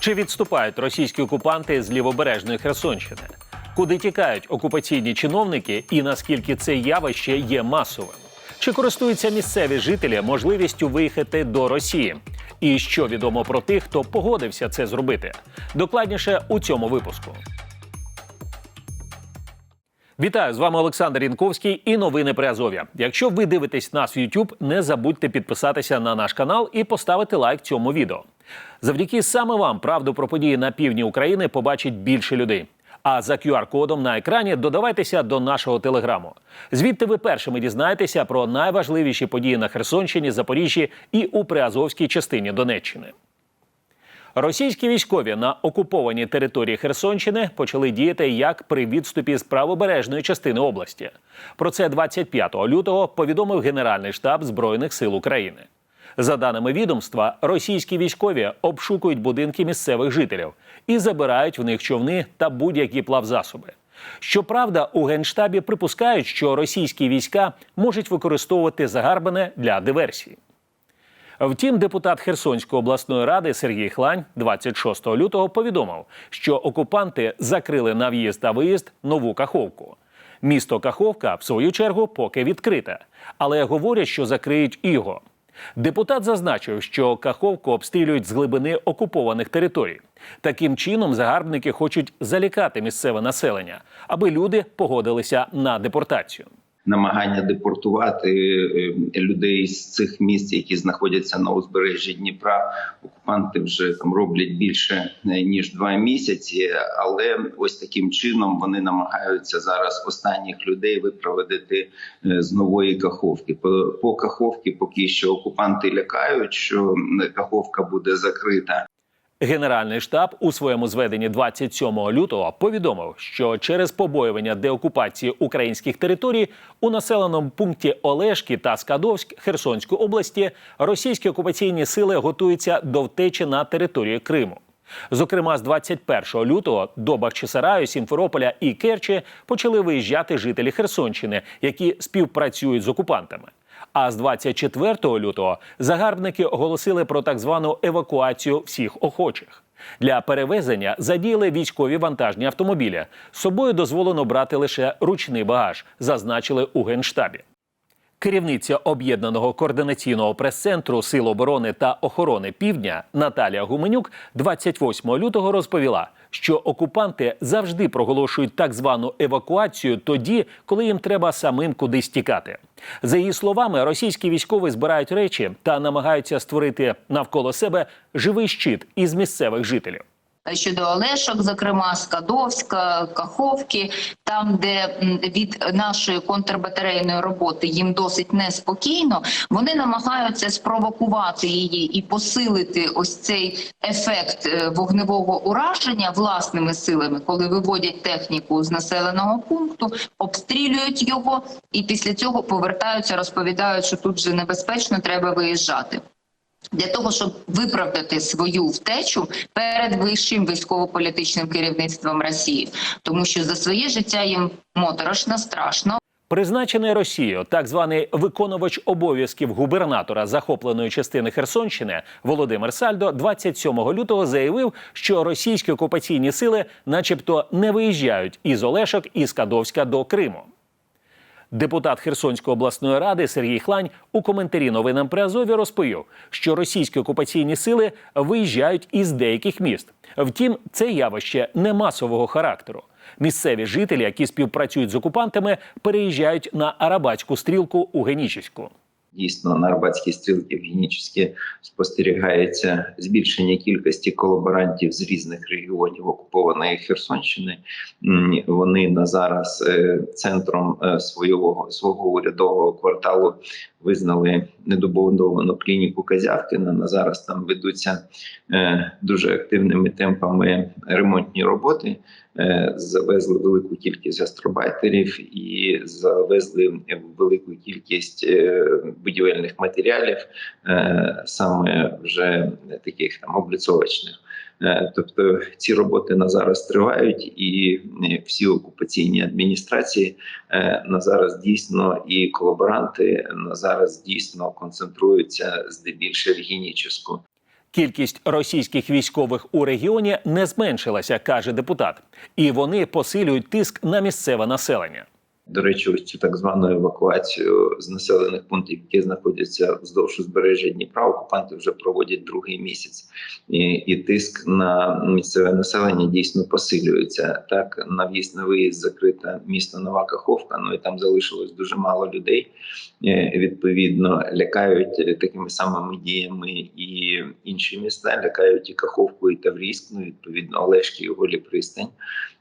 Чи відступають російські окупанти з лівобережної Херсонщини? Куди тікають окупаційні чиновники і наскільки це явище є масовим? Чи користуються місцеві жителі можливістю виїхати до Росії? І що відомо про тих, хто погодився це зробити? Докладніше у цьому випуску. Вітаю з вами Олександр Інковський і новини при Азов'я. Якщо ви дивитесь нас в YouTube, не забудьте підписатися на наш канал і поставити лайк цьому відео. Завдяки саме вам правду про події на півдні України побачить більше людей. А за QR-кодом на екрані додавайтеся до нашого телеграму. Звідти ви першими дізнаєтеся про найважливіші події на Херсонщині, Запоріжжі і у Приазовській частині Донеччини. Російські військові на окупованій території Херсонщини почали діяти як при відступі з правобережної частини області. Про це 25 лютого повідомив Генеральний штаб Збройних сил України. За даними відомства, російські військові обшукують будинки місцевих жителів і забирають в них човни та будь-які плавзасоби. Щоправда, у генштабі припускають, що російські війська можуть використовувати загарбане для диверсії. Втім, депутат Херсонської обласної ради Сергій Хлань 26 лютого повідомив, що окупанти закрили на в'їзд та виїзд нову Каховку. Місто Каховка, в свою чергу, поки відкрите, але говорять, що закриють його. Депутат зазначив, що Каховку обстрілюють з глибини окупованих територій. Таким чином, загарбники хочуть залякати місцеве населення, аби люди погодилися на депортацію намагання депортувати е, людей з цих місць, які знаходяться на узбережжі Дніпра. Окупанти вже там роблять більше е, ніж два місяці. Але ось таким чином вони намагаються зараз останніх людей випроводити е, з нової каховки. По, по каховки поки що окупанти лякають, що каховка буде закрита. Генеральний штаб у своєму зведенні 27 лютого повідомив, що через побоювання деокупації українських територій у населеному пункті Олешки та Скадовськ Херсонської області російські окупаційні сили готуються до втечі на територію Криму. Зокрема, з 21 лютого до Бахчисараю, Сімферополя і Керчі почали виїжджати жителі Херсонщини, які співпрацюють з окупантами. А з 24 лютого загарбники оголосили про так звану евакуацію всіх охочих. Для перевезення задіяли військові вантажні автомобілі. З собою дозволено брати лише ручний багаж, зазначили у генштабі. Керівниця об'єднаного координаційного прес-центру Сил оборони та охорони Півдня Наталія Гуменюк 28 лютого розповіла, що окупанти завжди проголошують так звану евакуацію тоді, коли їм треба самим кудись тікати. За її словами, російські військові збирають речі та намагаються створити навколо себе живий щит із місцевих жителів щодо Олешок, зокрема Скадовська, Каховки, там, де від нашої контрбатарейної роботи їм досить неспокійно, вони намагаються спровокувати її і посилити ось цей ефект е, вогневого ураження власними силами, коли виводять техніку з населеного пункту, обстрілюють його, і після цього повертаються, розповідають, що тут вже небезпечно, треба виїжджати для того, щоб виправдати свою втечу перед вищим військово-політичним керівництвом Росії, тому що за своє життя їм моторошно страшно. Призначений Росією так званий виконувач обов'язків губернатора захопленої частини Херсонщини Володимир Сальдо 27 лютого заявив, що російські окупаційні сили, начебто, не виїжджають із Олешок і Скадовська до Криму. Депутат Херсонської обласної ради Сергій Хлань у коментарі новинам при Азові розповів, що російські окупаційні сили виїжджають із деяких міст. Втім, це явище не масового характеру. Місцеві жителі, які співпрацюють з окупантами, переїжджають на Арабатську стрілку у Генічеську. Дійсно, на Арбатській стрілці в Генічеській спостерігається збільшення кількості колаборантів з різних регіонів окупованої Херсонщини. Вони на зараз е, центром е, свого свого урядового кварталу визнали недобудовану клініку Казявкина. На зараз там ведуться е, дуже активними темпами ремонтні роботи. Завезли велику кількість гастробайтерів і завезли велику кількість будівельних матеріалів, е, саме вже таких там обліцовочних. Е, тобто ці роботи на зараз тривають, і е, всі окупаційні адміністрації на зараз дійсно і колаборанти на зараз дійсно концентруються здебільшого в геніческу. Кількість російських військових у регіоні не зменшилася, каже депутат, і вони посилюють тиск на місцеве населення. До речі, ось цю так звану евакуацію з населених пунктів, які знаходяться вздовж узбережжя Дніпра, окупанти вже проводять другий місяць, і, і тиск на місцеве населення дійсно посилюється. Так, на в'їзд на виїзд закрита місто Нова Каховка. Ну і там залишилось дуже мало людей. Е, Відповідно, лякають такими самими діями і інші міста, лякають і Каховку, і Таврійськ, ну відповідно Олешки і Голі Пристань.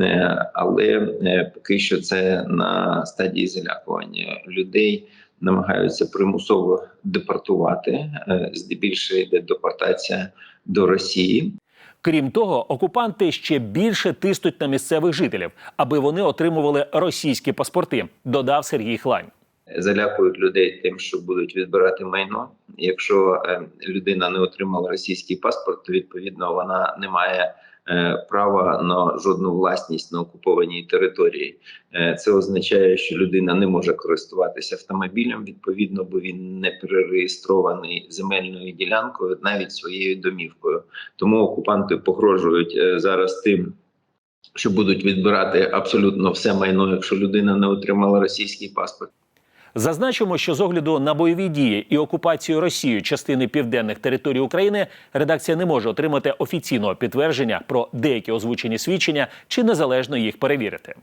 Е, але е, поки що це на стадії залякування людей. Намагаються примусово депортувати. Е, Здебільшого йде депортація до Росії. Крім того, окупанти ще більше тиснуть на місцевих жителів, аби вони отримували російські паспорти, додав Сергій Хлань. залякують людей тим, що будуть відбирати майно. Якщо е, людина не отримала російський паспорт, то відповідно вона не має права на жодну власність на окупованій території. Е, Це означає, що людина не може користуватися автомобілем відповідно, бо він не перереєстрований земельною ділянкою, навіть своєю домівкою. Тому окупанти погрожують е, зараз тим. Що будуть відбирати абсолютно все майно, якщо людина не отримала російський паспорт. Зазначимо, що з огляду на бойові дії і окупацію Росією частини південних територій України редакція не може отримати офіційного підтвердження про деякі озвучені свідчення чи незалежно їх перевірити.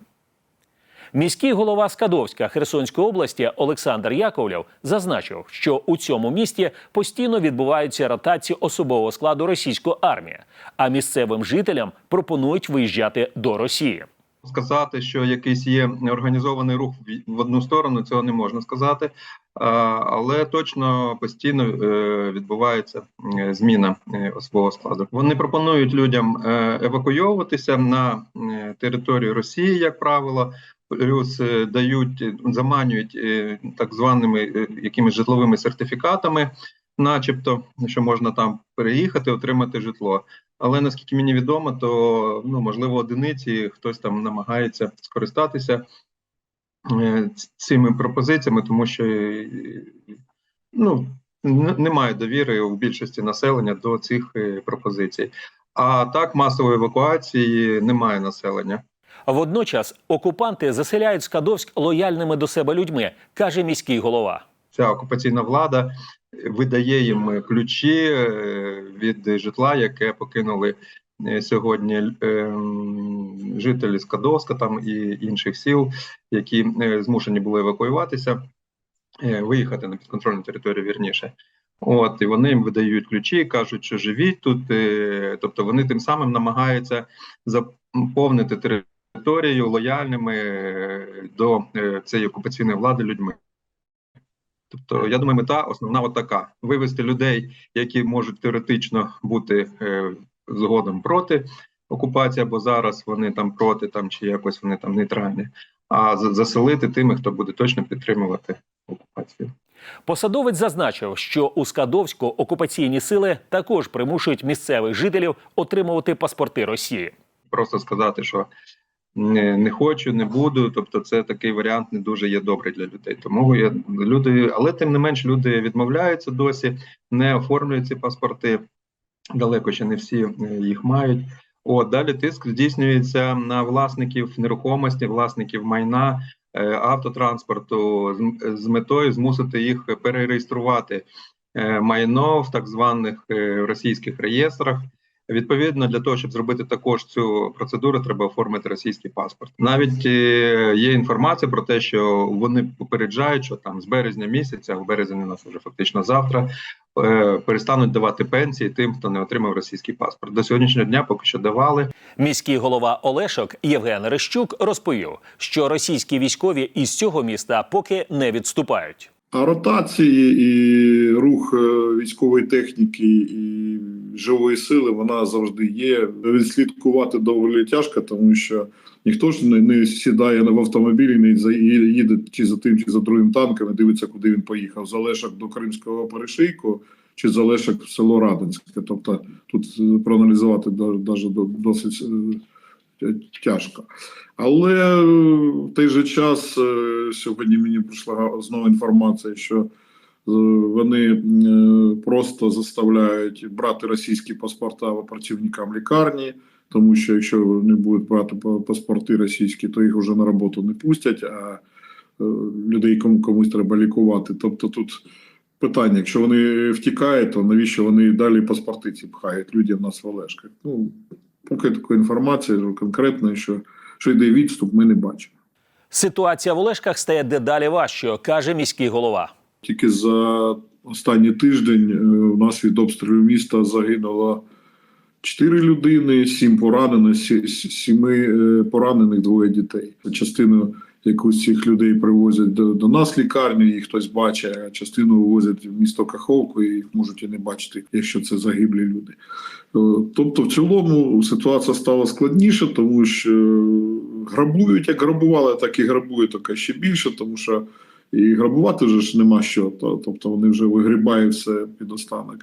Міський голова Скадовська Херсонської області Олександр Яковлєв зазначив, що у цьому місті постійно відбуваються ротації особового складу російської армії, а місцевим жителям пропонують виїжджати до Росії. Сказати, що якийсь є організований рух в- одну сторону, цього не можна сказати, але точно постійно е, відбувається е, зміна е, особового складу. Вони пропонують людям евакуйовуватися на територію Росії, як правило. Плюс дають заманюють так званими якимись житловими сертифікатами, начебто, що можна там переїхати, отримати житло. Але наскільки мені відомо, то ну можливо одиниці хтось там намагається скористатися е, цими пропозиціями, тому що е, ну немає довіри у більшості населення до цих е, пропозицій. А так масової евакуації немає населення. Водночас окупанти заселяють Скадовськ лояльними до себе людьми, каже міський голова. Ця окупаційна влада видає їм ключі е, від житла, яке покинули е, сьогодні ем, жителі Скадовська там і інших сіл, які е, змушені були евакуюватися, е, виїхати на підконтрольну територію вірніше. От і вони їм видають ключі, кажуть, що живіть тут. е, Тобто вони тим самим намагаються заповнити територію лояльними е, до е, цієї окупаційної влади людьми. Тобто, я думаю, мета основна от така: вивести людей, які можуть теоретично бути е, згодом проти окупації, або зараз вони там проти, там чи якось вони там нейтральні, а заселити тими, хто буде точно підтримувати окупацію. Посадовець зазначив, що у Скадовську окупаційні сили також примушують місцевих жителів отримувати паспорти Росії. Просто сказати, що не, не хочу, не буду. Тобто, це такий варіант не дуже є добрий для людей. Тому я люди, але тим не менш, люди відмовляються досі, не оформлюють ці паспорти. Далеко ще не всі е, їх мають. От далі тиск здійснюється на власників нерухомості, власників майна, е, автотранспорту з, метою змусити їх перереєструвати е, майно в так званих російських реєстрах. Відповідно, для того, щоб зробити також цю процедуру, треба оформити російський паспорт. Навіть е, є інформація про те, що вони попереджають, що там з березня місяця, в березні у нас вже фактично завтра, е, перестануть давати пенсії тим, хто не отримав російський паспорт. До сьогоднішнього дня поки що давали. Міський голова Олешок Євген Рищук розповів, що російські військові із цього міста поки не відступають. А ротації і рух е, військової техніки і живої сили вона завжди є. Відслідкувати доволі тяжко, тому що ніхто ж не, не сідає в автомобілі, не їде чи за тим, чи за другим танком, і дивиться, куди він поїхав. Залишок до Кримського перешийку чи залишок в село Радонське. Тобто тут проаналізувати досить е, тяжко. Але е, в той же час е, сьогодні мені прийшла знову інформація, що вони е, просто заставляють брати російські паспорта працівникам лікарні, тому що якщо вони будуть брати паспорти російські, то їх вже на роботу не пустять, а е, людей комусь треба лікувати. Тобто тут питання: якщо вони втікають, то навіщо вони далі паспорти ці пхають людям нас в Ну, поки такої інформації конкретної, що, що йде відступ, ми не бачимо. Ситуація в Олешках стає дедалі важчою, каже міський голова. Тільки за останній тиждень е, у нас від обстрілу міста загинуло 4 людини, 7 поранених, 7 поранених, двоє дітей. Частину якусь цих людей привозять до, до нас лікарню, їх хтось бачить, а частину вивозять в місто Каховку, і їх можуть і не бачити, якщо це загиблі люди. Е, Тобто, в цілому ситуація стала складніша, тому що грабують, як грабували, так і грабують, тільки ще більше, тому що і грабувати вже ж нема що. Тобто вони вже вигрібають все під останок.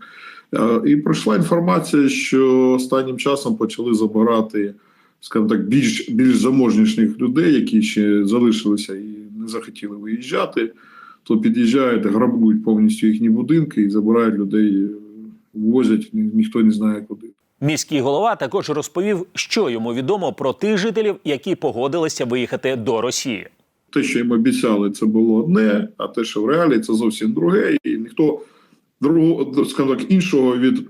Е, І пройшла інформація, що останнім часом почали забирати, скажімо так, більш більш заможніших людей, які ще залишилися і не захотіли виїжджати, то під'їжджають, грабують повністю їхні будинки і забирають людей, е, возять, ні- ніхто не знає куди. Міський голова також розповів, що йому відомо про тих жителів, які погодилися виїхати до Росії. те, що їм обіцяли, це було одне, а те, що в реалії, це зовсім друге. І ніхто другого, скажімо так, іншого від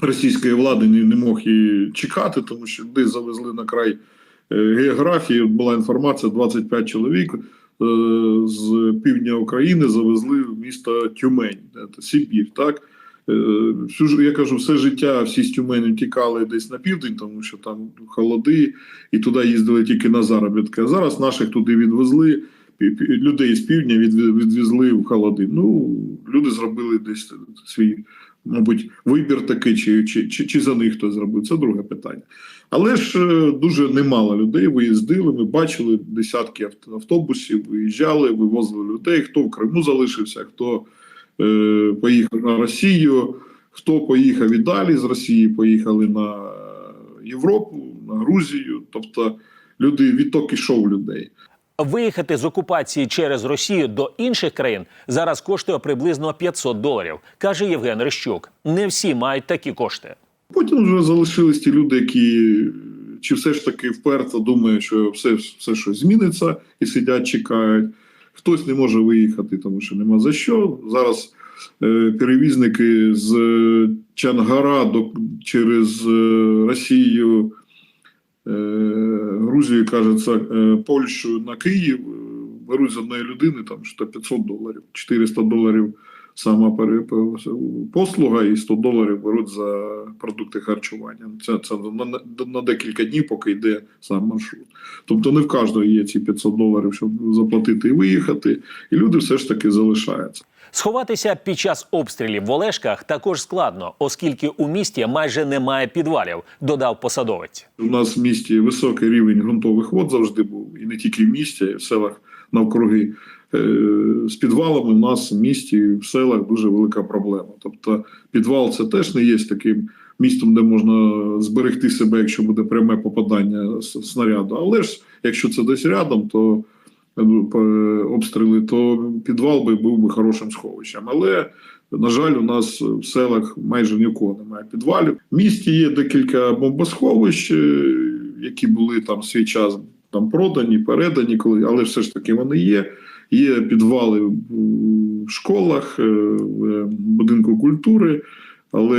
російської влади не, не мог і чекати, тому що людей завезли на край е, географії. Була інформація: 25 чоловік е, з півдня України завезли в місто Тюмень, це Сибір, так. Е, Всю я кажу, все життя всі з Тюмені тікали десь на південь, тому що там холоди, і туди їздили тільки на заробітки. А зараз наших туди відвезли. Людей з півдня відвезли в холоди. Ну, люди зробили десь свій, мабуть, вибір такий, чи, чи, чи, чи за них хтось зробив. Це друге питання. Але ж е, дуже немало людей виїздили. Ми бачили десятки автобусів, виїжджали, вивозили людей. Хто в Криму залишився, хто е, поїхав на Росію, хто поїхав і далі з Росії, поїхали на Європу, на Грузію. Тобто люди відток ішов людей. Виїхати з окупації через Росію до інших країн зараз коштує приблизно 500 доларів, каже Євген Рищук. Не всі мають такі кошти. Потім вже залишились ті люди, які чи все ж таки вперто думають, що все, все щось зміниться і сидять, чекають. Хтось не може виїхати, тому що нема за що. Зараз е, перевізники з Чангара до, через е, Росію, е, Грузію, кажеться, е, Польщу на Київ е, беруть з одної людини там що 500 доларів, 400 доларів сама послуга і 100 доларів беруть за продукти харчування. Це, це на, на, декілька днів, поки йде сам маршрут. Тобто не в кожного є ці 500 доларів, щоб заплатити і виїхати, і люди все ж таки залишаються. Сховатися під час обстрілів в Олешках також складно, оскільки у місті майже немає підвалів, додав посадовець. У нас в місті високий рівень ґрунтових вод завжди був, і не тільки в місті, й в селах навкруги. Е, З підвалами у нас в місті в селах дуже велика проблема. Тобто підвал це теж не є таким містом, де можна зберегти себе, якщо буде пряме попадання снаряду. Але ж якщо це десь рядом, то е, обстріли, то підвал би був би хорошим сховищем. Але на жаль, у нас в селах майже нікого немає підвалів. В місті є декілька бомбосховищ, е, які були там свій час там продані, передані, коли, але все ж таки вони є. Є підвали в школах, е, в будинку культури. Але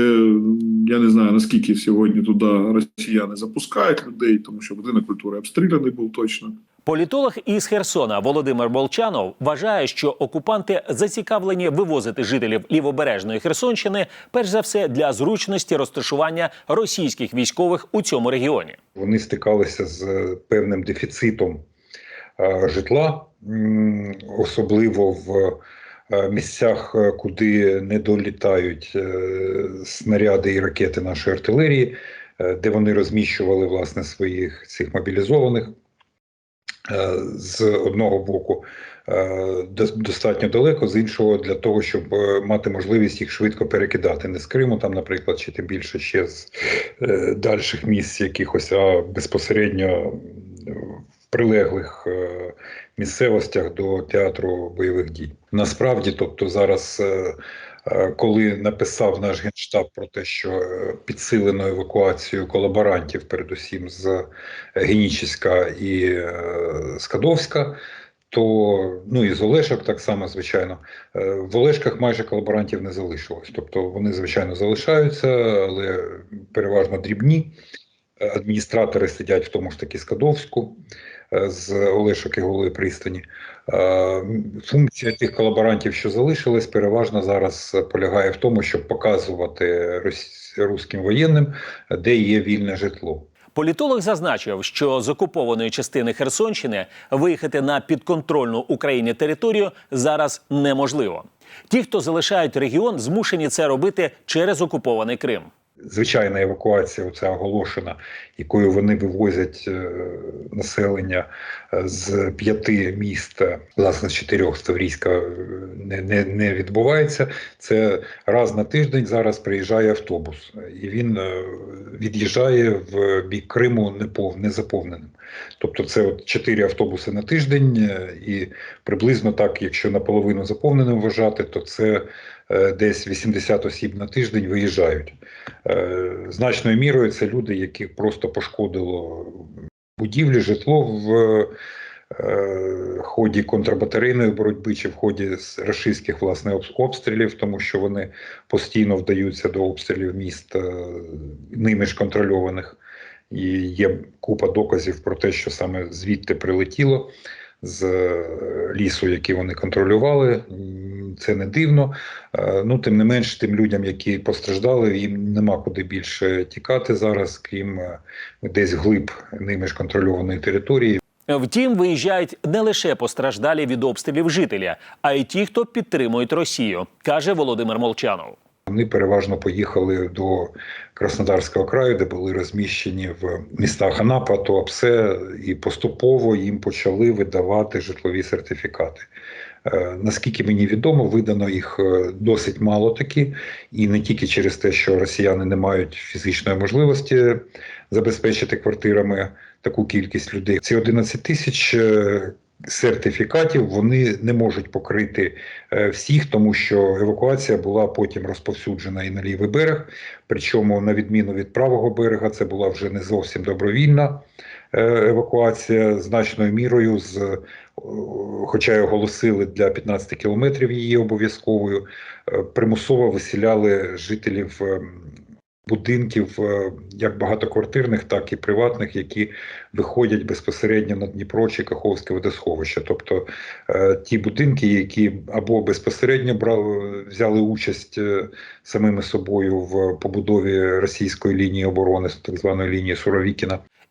я не знаю наскільки сьогодні туди росіяни запускають людей, тому що будинок культури обстріляний був точно. Політолог із Херсона Володимир Молчанов вважає, що окупанти зацікавлені вивозити жителів лівобережної Херсонщини, перш за все для зручності розташування російських військових у цьому регіоні. вони стикалися з певним дефіцитом е, житла, особливо в е, місцях, е, куди не долітають е, снаряди і ракети нашої артилерії, де вони розміщували власне своїх цих мобілізованих. З одного боку достатньо далеко, з іншого для того, щоб мати можливість їх швидко перекидати не з Криму, там, наприклад, чи тим більше ще з дальших місць якихось, а безпосередньо прилеглих е, місцевостях до театру бойових дій. Насправді, тобто, зараз, е, е, коли написав наш генштаб про те, що підсилено евакуацію колаборантів, передусім з Генічеська і Скадовська. То ну і з Олешок так само, звичайно. В Олешках майже колаборантів не залишилось. Тобто вони, звичайно, залишаються, але переважно дрібні. Адміністратори сидять в тому ж таки Скадовську з Олешок і Голої пристані. Е, Функція тих колаборантів, що залишились, переважно зараз полягає в тому, щоб показувати руським воєнним, де є вільне житло. Політолог зазначив, що з окупованої частини Херсонщини виїхати на підконтрольну Україні територію зараз неможливо. Ті, хто залишають регіон, змушені це робити через окупований Крим. Звичайна евакуація, оця оголошена, якою вони вивозять е, населення е, з п'яти міст, е, власне, з чотирьох Ставрійська не, не, не відбувається. Це раз на тиждень зараз приїжджає автобус, і він від'їжджає в бік Криму незаповненим. Тобто це от чотири автобуси на тиждень, і приблизно так, якщо наполовину заповненим вважати, то це десь 80 осіб на тиждень виїжджають. Е, Значною мірою це люди, яких просто пошкодило будівлі, житло в е, ході контрбатарейної боротьби чи в ході рашистських власне обстрілів, тому що вони постійно вдаються до обстрілів міст е, ними ж контрольованих. І є купа доказів про те, що саме звідти прилетіло з е, лісу, який вони контролювали. Це не дивно. Е, Ну, тим не менш, тим людям, які постраждали, їм нема куди більше тікати зараз, крім е, десь глиб ними ж контрольованої території. Втім, виїжджають не лише постраждалі від обстрілів жителі, а й ті, хто підтримують Росію, каже Володимир Молчанов. Вони переважно поїхали до Краснодарського краю, де були розміщені в містах Анапа, Туапсе, і поступово їм почали видавати житлові сертифікати. Е, Наскільки мені відомо, видано їх е, досить мало таки, і не тільки через те, що росіяни не мають фізичної можливості забезпечити квартирами таку кількість людей. Ці 11 тисяч е, сертифікатів вони не можуть покрити е, всіх, тому що евакуація була потім розповсюджена і на лівий берег. Причому, на відміну від правого берега, це була вже не зовсім добровільна е, евакуація значною мірою, з, е, хоча й оголосили для 15 кілометрів її обов'язковою, примусово виселяли жителів. Будинків е, як багатоквартирних, так і приватних, які виходять безпосередньо на Дніпро чи Каховське водосховище. Тобто е, ті будинки, які або безпосередньо брали, взяли участь е, самими собою в побудові російської лінії оборони, так званої лінії Суровікіна,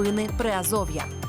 Новини Приазов'я.